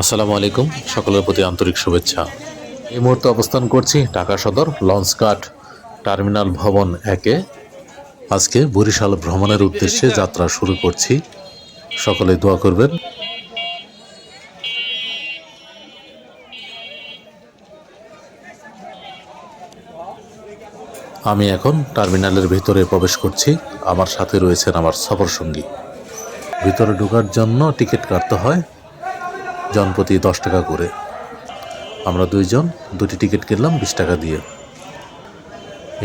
আসসালামু আলাইকুম, সকলের প্রতি আন্তরিক শুভেচ্ছা। এই মুহূর্তে অবস্থান করছি ঢাকা সদর লঞ্চঘাট টার্মিনাল ভবন একে। আজকে বরিশাল ভ্রমণের উদ্দেশ্যে যাত্রা শুরু করছি। সকলে দোয়া করবেন। আমি এখন টার্মিনালের ভিতরে প্রবেশ করছি। আমার সাথে রয়েছেন আমার সফর সঙ্গী। ভিতরে ঢোকার জন্য টিকিট কাটতে হয় জনপ্রতি দশ টাকা করে। আমরা দুইজন দুটি টিকিট কিনলাম বিশ টাকা দিয়ে।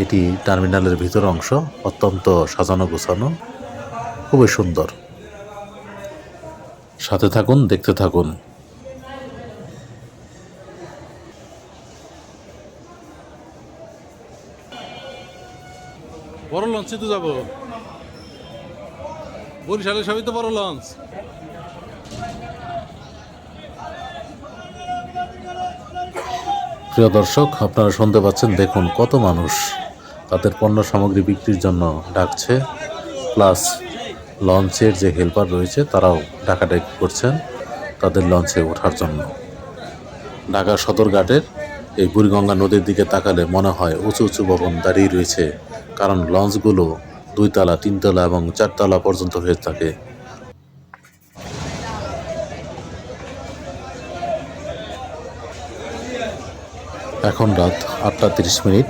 এটি টার্মিনালের ভিতর অংশ, অত্যন্ত সাজানো গোছানো, খুবই সুন্দর। সাথে থাকুন, দেখতে থাকুন। লঞ্চে তো যাব। বরিশালের সবই তো বড় লঞ্চ। প্রিয় দর্শক, আপনারা শুনতে পাচ্ছেন, দেখুন কত মানুষ তাদের পণ্য সামগ্রী বিক্রির জন্য ডাকছে, প্লাস লঞ্চের যে হেল্পার রয়েছে, তারাও ডাকাডাকি করছেন তাদের লঞ্চে ওঠার জন্য। ঢাকা সদরঘাটের এই বুড়িগঙ্গা নদীর দিকে তাকালে মনে হয় উঁচু উঁচু ভবন দাঁড়িয়ে রয়েছে কারণ লঞ্চগুলো দুইতলা, তিনতলা এবং চারতলা পর্যন্ত হয়ে থাকে। এখন রাত আটটা তিরিশ মিনিট।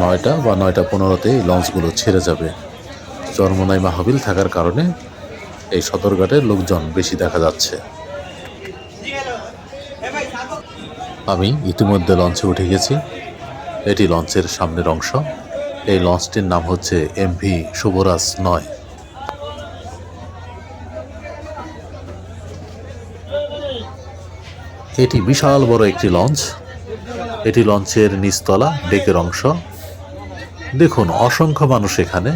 নয়টা বা নয়টা পনেরোতে এই লঞ্চগুলো ছেড়ে যাবে। চরমনাই মাহবিল থাকার কারণে এই সদরঘাটের লোকজন বেশি দেখা যাচ্ছে। আমি ইতিমধ্যে লঞ্চে উঠে গেছি। এটি লঞ্চের সামনের অংশ। এই লঞ্চটির নাম হচ্ছে এমভি শুভরাজ নয়। এটি বিশাল বড় একটি লঞ্চ। এটি লঞ্চের নিচতলা, ডেকের অংশ। দেখুন, অসংখ্য মানুষ এখানে।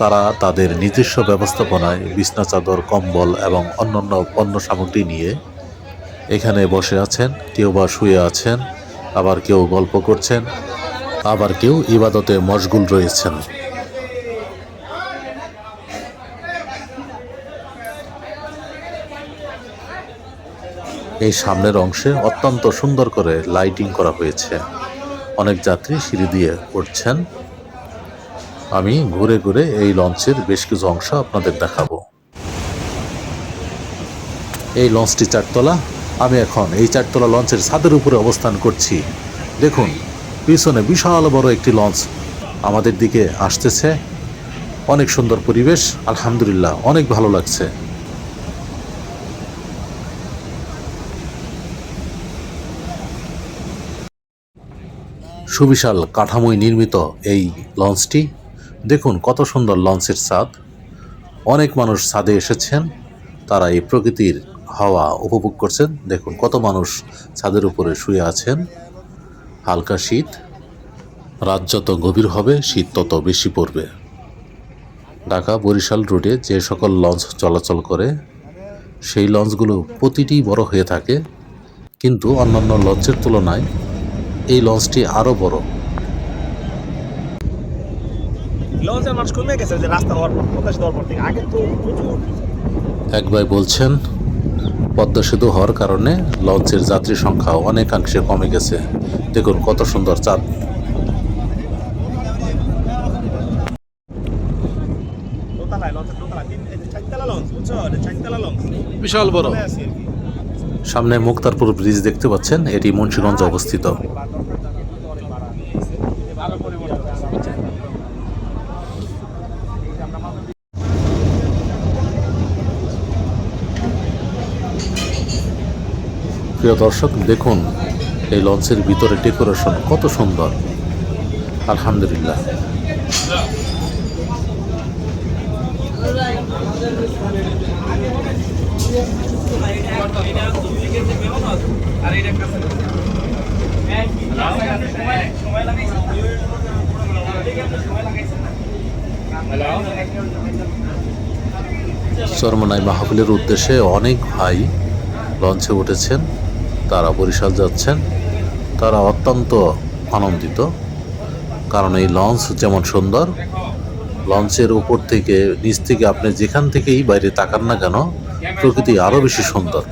তারা তাদের নিজস্ব ব্যবস্থাপনায় বিছনা, চাদর, কম্বল এবং অন্যান্য পণ্য সামগ্রী নিয়ে এখানে বসে আছেন, কেউ বা শুয়ে আছেন, আবার কেউ গল্প করছেন। আবার কেউ ইবাদতে মশগুল রয়েছেন। এই সামনের অংশে অত্যন্ত সুন্দর করে লাইটিং করা হয়েছে। অনেক যাত্রী সিঁড়ি দিয়ে উঠছেন। আমি ঘুরে ঘুরে এই লঞ্চের বেশ কিছু অংশ আপনাদের দেখাবো। এই লঞ্চটি চারতলা। আমি এখন এই চারতলা লঞ্চের ছাদের উপরে অবস্থান করছি। দেখুন পিছনে বিশাল বড় একটি লঞ্চ আমাদের দিকে আসতেছে। অনেক সুন্দর পরিবেশ, আলহামদুলিল্লাহ, অনেক ভালো লাগছে। সুবিশাল কাঠামোয় নির্মিত এই লঞ্চটি, দেখুন কত সুন্দর লঞ্চের ছাদ। অনেক মানুষ ছাদে এসেছেন, তারা এই প্রকৃতির হাওয়া উপভোগ করছেন। দেখুন কত মানুষ ছাদের উপরে শুয়ে আছেন। হালকা শীত। রাত যত গভীর হবে শীত তত বেশি পড়বে। ঢাকা বরিশাল রুটে যে সকল লঞ্চ চলাচল করে সেই লঞ্চগুলো প্রতিটি বড় হয়ে থাকে। কিন্তু অন্যান্য লঞ্চের তুলনায় এই লঞ্চটি আরও বড়। লঞ্চের মানুষ কমে গেছে যে রাস্তা হওয়ার পদ্মা সেতু হওয়ার থেকে। আগে তো প্রচুর। এক ভাই বলছেন পদ্মা সেতু হওয়ার কারণে লঞ্চের যাত্রী সংখ্যা অনেকাংশে কমে গেছে। দেখুন কত সুন্দর চাঁদ। বিশাল বড়। সামনে মুক্তারপুর ব্রিজ দেখতে পাচ্ছেন এটি মুন্সিগঞ্জে অবস্থিত। প্রিয় দর্শক দেখুন এই লঞ্চের ভিতরে ডেকোরেশন কত সুন্দর। আলহামদুলিল্লাহ। চরমনাই মাহফিলের উদ্দেশ্যে অনেক ভাই লঞ্চে উঠেছেন, তারা বরিশাল যাচ্ছেন। তারা অত্যন্ত আনন্দিত। কারণ এই লঞ্চ যেমন সুন্দর, লঞ্চের উপর থেকে, নিচ থেকে আপনি যেখান থেকেই বাইরে তাকান না কেন, প্রকৃতি আরও বেশি সুন্দর।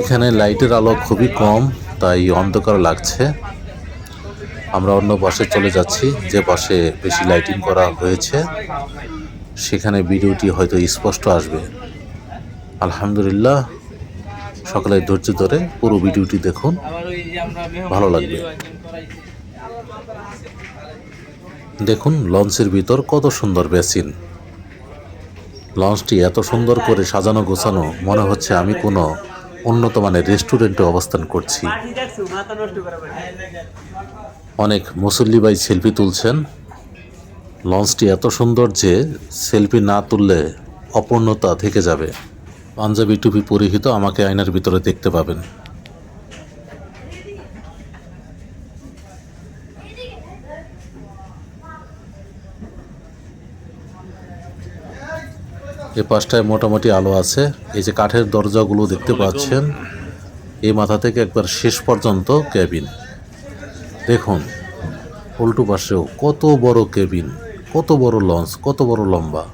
এখানে লাইটের আলো খুবই কম, তাই অন্ধকার লাগছে। আমরা অন্য পাশে চলে যাচ্ছি, যে পাশে বেশি লাইটিং করা হয়েছে। সেখানে ভিডিওটি হয়তো স্পষ্ট আসবে। আলহামদুলিল্লাহ সকালে ধৈর্য ধরে পুরো ভিডিওটি দেখুন। ভালো লাগবে। দেখুন, লঞ্চের ভিতর কত সুন্দর বেসিন। লঞ্চটি এত সুন্দর করে সাজানো গোছানো, মনে হচ্ছে আমি কোনো উন্নত মানের রেস্টুরেন্টে অবস্থান করছি। অনেক মুসল্লি ভাই সেলফি তুলছেন। লঞ্চটি এত সুন্দর যে সেলফি না তুললে অপূর্ণতা থেকে যাবে। পাঞ্জাবি টুপি পরিহিত আমাকে আয়নার ভিতরে দেখতে পাবেন। এ পাশটায় মোটামুটি আলো আছে। এই যে কাঠের দরজাগুলো দেখতে পাচ্ছেন। এই মাথা থেকে একবার শেষ পর্যন্ত কেবিন। দেখুন, উল্টো পাশেও কত বড় কেবিন, কত বড় লঞ্চ, কত বড় লম্বা।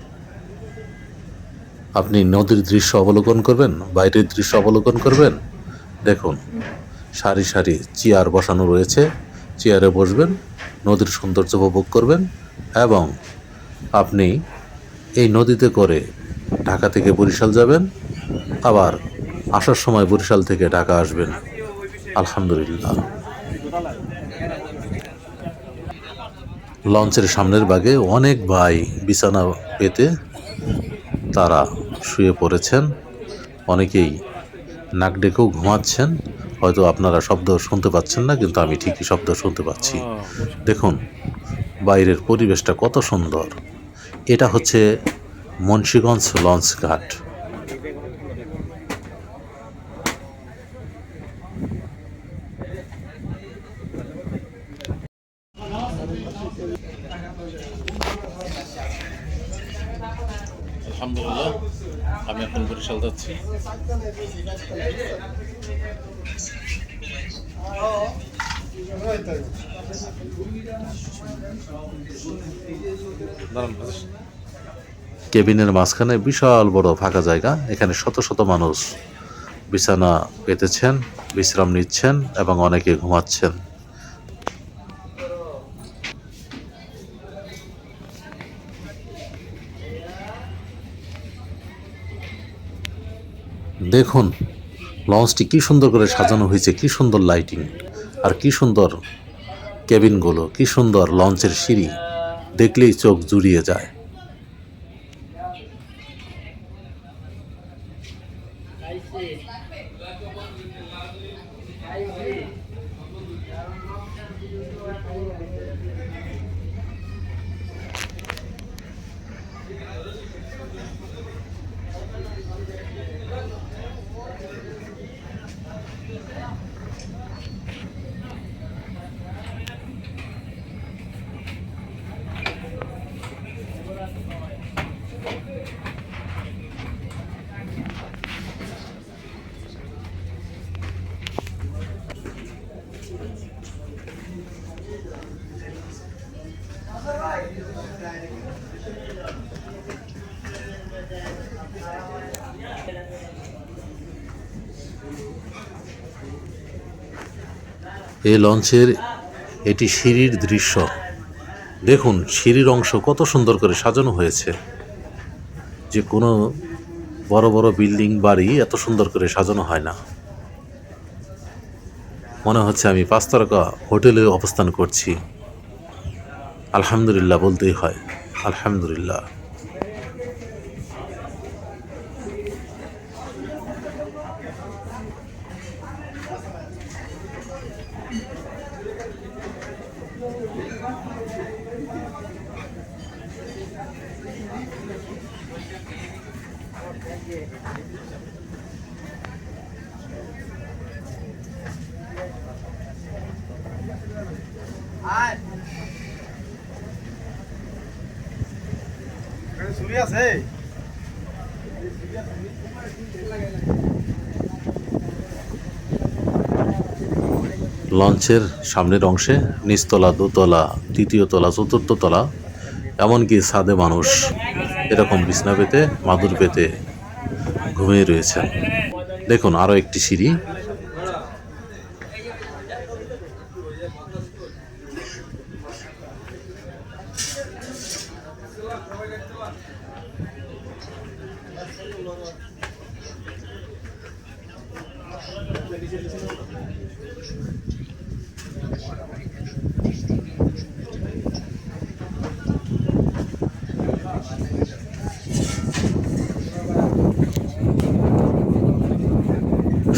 আপনি নদীর দৃশ্য অবলোকন করবেন, বাইরের দৃশ্য অবলোকন করবেন? দেখুন, সারি সারি চেয়ার বসানো রয়েছে। চেয়ারে বসবেন, নদীর সৌন্দর্য উপভোগ করবেন এবং আপনি এই নদীতে করে ঢাকা থেকে বরিশাল যাবেন, আবার আসার সময় বরিশাল থেকে ঢাকা আসবেন। আলহামদুলিল্লাহ। লঞ্চের সামনের বাগে অনেক ভাই বিছানা পেতে তারা শুয়ে পড়েছেন। অনেকেই নাক ডেকেও ঘুমাচ্ছেন। হয়তো আপনারা শব্দ শুনতে পাচ্ছেন না কিন্তু আমি ঠিকই শব্দ শুনতে পাচ্ছি। দেখুন বাইরের পরিবেশটা কত সুন্দর। এটা হচ্ছে মুন্সীগঞ্জ লঞ্চ ঘাট আলহামদুলিল্লাহ আমি এখন বরিশাল কেবিনের মাঝখানে বিশাল বড় ফাঁকা জায়গা, এখানে শত শত মানুষ বিছানা পেতেছেন, বিশ্রাম নিচ্ছেন এবং অনেকে ঘুমাচ্ছেন। দেখুন, লঞ্চটি কী সুন্দর করে সাজানো হয়েছে, কী সুন্দর লাইটিং আর কী সুন্দর কেবিনগুলো কী সুন্দর লঞ্চের সিঁড়ি, দেখলেই চোখ জুড়িয়ে যায়। এই লঞ্চের এটি সিঁড়ির দৃশ্য। দেখুন, সিঁড়ির অংশ কত সুন্দর করে সাজানো হয়েছে। যে কোনো বড় বড় বিল্ডিং বাড়ি এত সুন্দর করে সাজানো হয় না। মনে হচ্ছে আমি পাঁচ তারকা হোটেলে অবস্থান করছি। আলহামদুলিল্লাহ বলতেই হয়, আলহামদুলিল্লাহ। আছে? লঞ্চের সামনের অংশে নিচতলা, দোতলা তৃতীয় তলা, চতুর্থ তলা, এমনকি ছাদে মানুষ এরকম বিছনা পেতে, মাদুর পেতে ঘুমিয়ে রয়েছেন। দেখুন আরও একটি সিঁড়ি।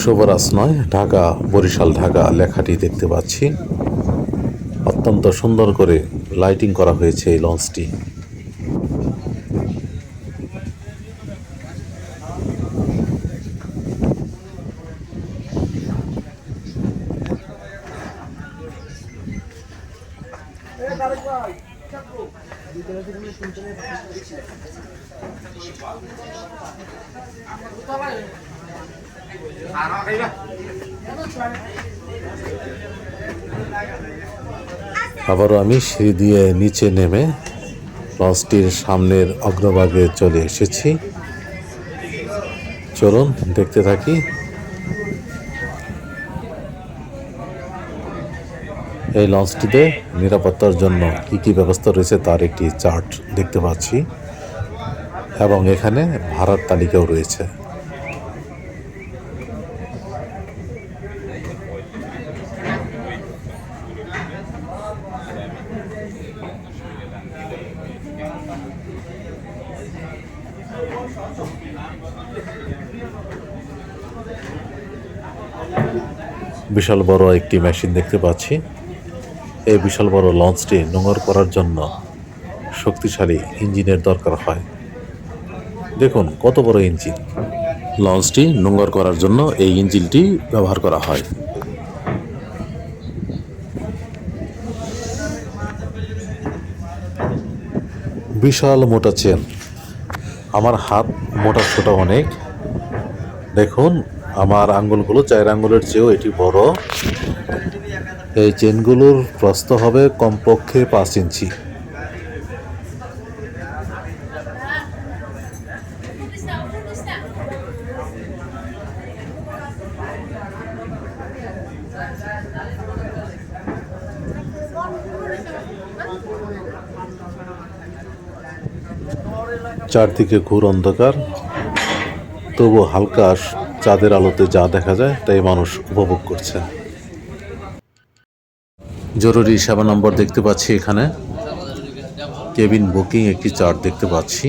শুভরাজ নয়, ঢাকা, বরিশাল, ঢাকা লেখাটি দেখতে পাচ্ছি। অত্যন্ত সুন্দর করে লাইটিং করা হয়েছে এই লঞ্চটি আবারও আমি সিঁড়ি দিয়ে নিচে নেমে লঞ্চটির সামনের অগ্রভাগে চলে এসেছি। চলুন দেখতে থাকি এই লঞ্চটিতে নিরাপত্তার জন্য কি কি ব্যবস্থা রয়েছে তার একটি চার্ট দেখতে পাচ্ছি। এবং এখানে ভাড়ার তালিকাও রয়েছে। বিশাল বড় একটি মেশিন দেখতে পাচ্ছি। এই বিশাল বড় লঞ্চটি নোংর করার জন্য শক্তিশালী ইঞ্জিনের দরকার হয়। দেখুন কত বড় ইঞ্জিন। লঞ্চটি নোংর করার জন্য এই ইঞ্জিনটি ব্যবহার করা হয়। বিশাল মোটা চেন। আমার হাত মোটা ছোট অনেক। দেখুন আমার আঙ্গুলগুলো চার আঙ্গুলের চেয়েও এটি বড়। এই চেনগুলোর প্রস্থ হবে কমপক্ষে পাঁচ ইঞ্চি। চারদিকে ঘোর অন্ধকার তবু হালকা চাঁদের আলোতে যা দেখা যায়, তাই মানুষ উপভোগ করছে। জরুরি সেবা নম্বর দেখতে পাচ্ছি এখানে। কেবিন বুকিং একটি চার্ট দেখতে পাচ্ছি।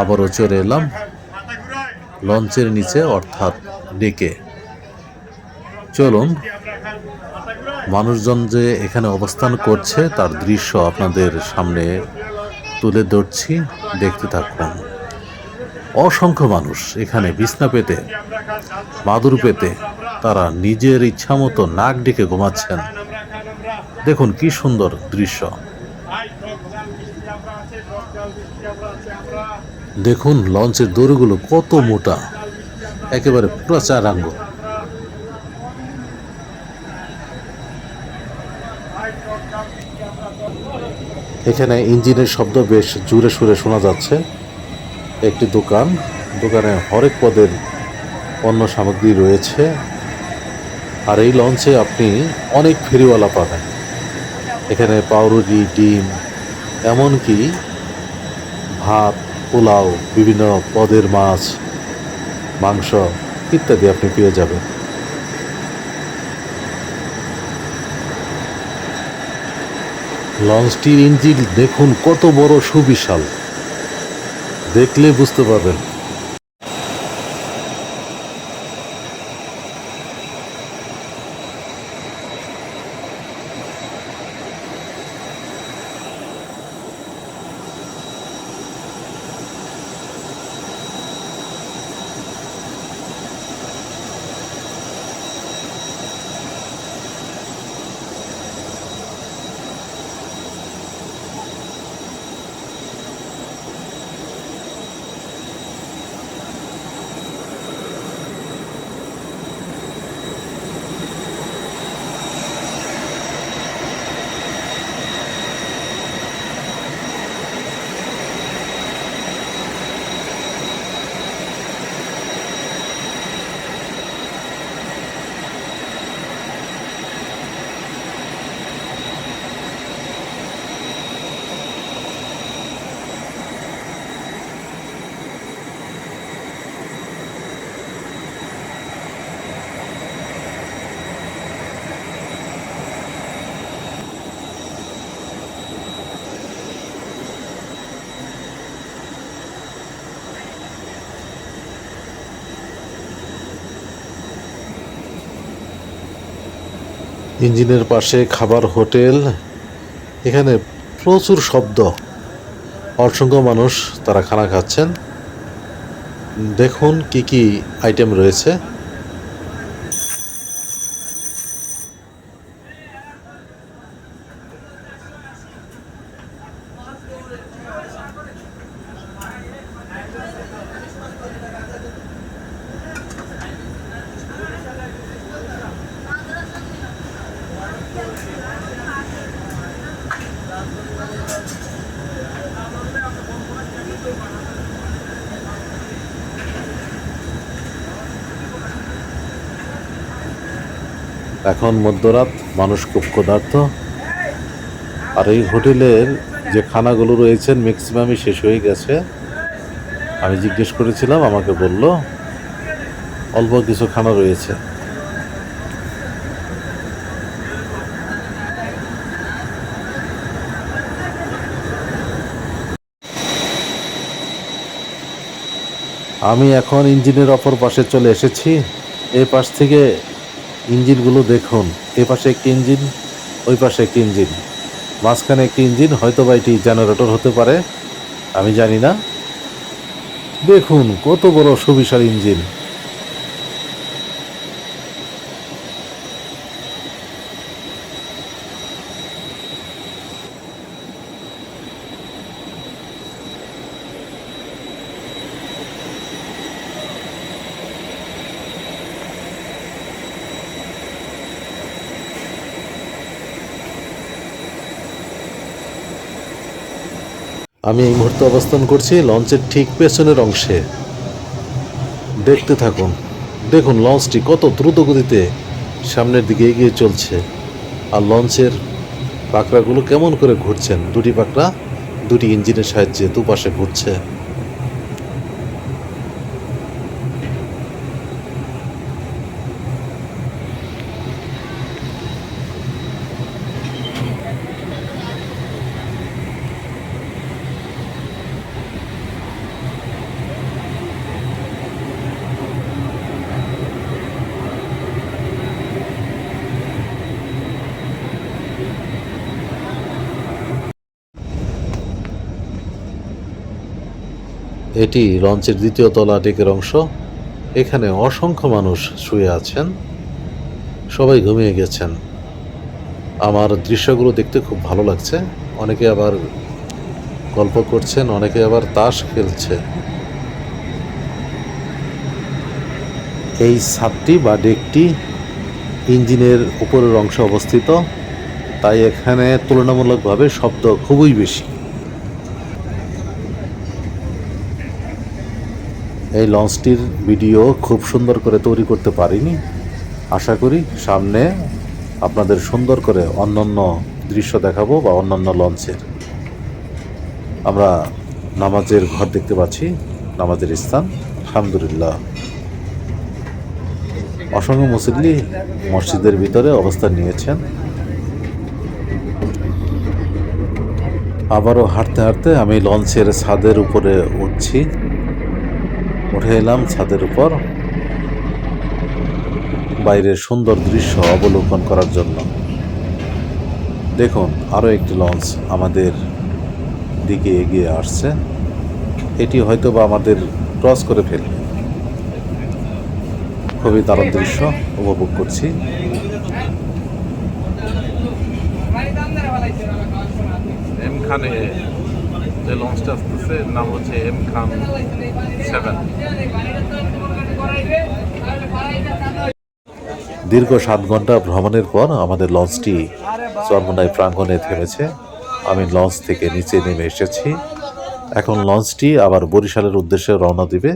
আবারও চলে এলাম। লঞ্চের নিচে অর্থাৎ ডেকে। চলুন। মানুষজন যে এখানে অবস্থান করছে, তার দৃশ্য আপনাদের সামনে তুলে ধরছি। দেখতে থাকুন। অসংখ্য মানুষ এখানে বিছনা পেতে মাদুর পেতে, তারা নিজের ইচ্ছা মতো নাক ডেকে ঘুমাচ্ছেন। দেখুন কি সুন্দর দৃশ্য। দেখুন লঞ্চের দড়িগুলো কত মোটা, একেবারে পুরো চার আঙ্গুল এখানে ইঞ্জিনের শব্দ বেশ জুড়ে সুরে শোনা যাচ্ছে। একটি দোকান। দোকানে হরেক পদের পণ্য সামগ্রী রয়েছে। আর এই লঞ্চে আপনি অনেক ফেরিওয়ালা পাবেন। এখানে পাউরুটি, ডিম, এমনকি ভাত, পোলাও, বিভিন্ন পদের মাছ, মাংস ইত্যাদি আপনি পেয়ে যাবেন। লঞ্চটির ইঞ্জিন দেখুন কত বড় সুবিশাল। দেখলে বুঝতে পারবেন। ইঞ্জিনের পাশে খাবার হোটেল। এখানে প্রচুর শব্দ। অসংখ্য মানুষ তারা খানা খাচ্ছেন। দেখুন কি কি আইটেম রয়েছে। এখন মধ্যরাত মানুষ খুব ক্ষুধার্ত। আর এই হোটেলের যে খানাগুলো রয়েছেন ম্যাক্সিমামই শেষ হয়ে গেছে। আমি জিজ্ঞেস করেছিলাম, আমাকে বলল, অল্প কিছু খানা রয়েছে। আমি এখন ইঞ্জিনের অপর পাশে চলে এসেছি। এ পাশ থেকে ইঞ্জিনগুলো দেখুন। এ পাশে একটি ইঞ্জিন, ওই পাশে একটি ইঞ্জিন। মাঝখানে একটি ইঞ্জিন হয়তো বা এটি জেনারেটর হতে পারে। আমি জানি না। দেখুন, কত বড় সুবিশাল ইঞ্জিন। আমি এই মুহূর্তে অবস্থান করছি লঞ্চের ঠিক পেছনের অংশে। দেখতে থাকুন। দেখুন লঞ্চটি কত দ্রুত গতিতে সামনের দিকে এগিয়ে চলছে। আর লঞ্চের পাকড়াগুলো কেমন করে ঘুরছেন? দুটি পাকড়া, দুটি ইঞ্জিনের সাহায্যে দুপাশে ঘুরছে। এটি লঞ্চের দ্বিতীয় তলা ডেকের অংশ। এখানে অসংখ্য মানুষ শুয়ে আছেন। সবাই ঘুমিয়ে গেছেন। আমার দৃশ্যগুলো দেখতে খুব ভালো লাগছে। অনেকে আবার গল্প করছেন, অনেকে আবার তাস খেলছে। এই ছাদটি বা ডেকটি ইঞ্জিনের উপরের অংশে অবস্থিত। তাই এখানে তুলনামূলকভাবে শব্দ খুবই বেশি। এই লঞ্চটির ভিডিও খুব সুন্দর করে তৈরি করতে পারিনি। আশা করি সামনে আপনাদের সুন্দর করে অন্যান্য দৃশ্য দেখাবো বা অন্যান্য লঞ্চের। আমরা নামাজের ঘর দেখতে পাচ্ছি, নামাজের স্থান, আলহামদুলিল্লাহ। অসংখ্য মুসল্লি মসজিদের ভিতরে অবস্থান নিয়েছেন। আবারও হাঁটতে হাঁটতে আমি লঞ্চের ছাদের উপরে উঠছি। উঠে এলাম ছাদের উপর। বাইরের সুন্দর দৃশ্য অবলোকন করার জন্য। দেখুন আরও একটি লঞ্চ আমাদের দিকে এগিয়ে আসছে। এটি হয়তো বা আমাদের ক্রস করে ফেলবে। খুবই দারুণ দৃশ্য উপভোগ করছি। যে লঞ্চটা আসতেছে এর নাম হচ্ছে এম খান সেভেন দীর্ঘ সাত ঘণ্টা ভ্রমণের পর আমাদের লঞ্চটি চরমনাই প্রাঙ্গণে থেমেছে। আমি লঞ্চ থেকে নিচে নেমে এসেছি। এখন লঞ্চটি আবার বরিশালের উদ্দেশ্যে রওনা দিবে।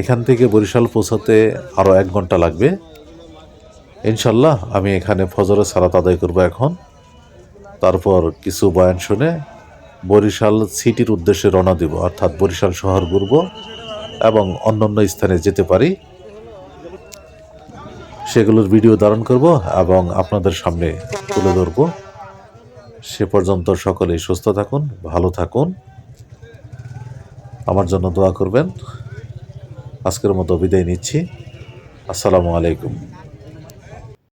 এখান থেকে বরিশাল পৌঁছাতে আরও এক ঘণ্টা লাগবে। ইনশাল্লাহ আমি এখানে ফজরের সালাত আদায় করব এখন। তারপর কিছু বয়ান শুনে বরিশাল সিটির উদ্দেশ্যে রওনা দিব, অর্থাৎ বরিশাল শহর ঘুরব এবং অন্যান্য স্থানে যেতে পারি। সেগুলোর ভিডিও ধারণ করব এবং আপনাদের সামনে তুলে ধরব। সে পর্যন্ত সকলেই সুস্থ থাকুন, ভালো থাকুন। আমার জন্য দোয়া করবেন। আজকের মতো বিদায় নিচ্ছি। আসসালামু আলাইকুম।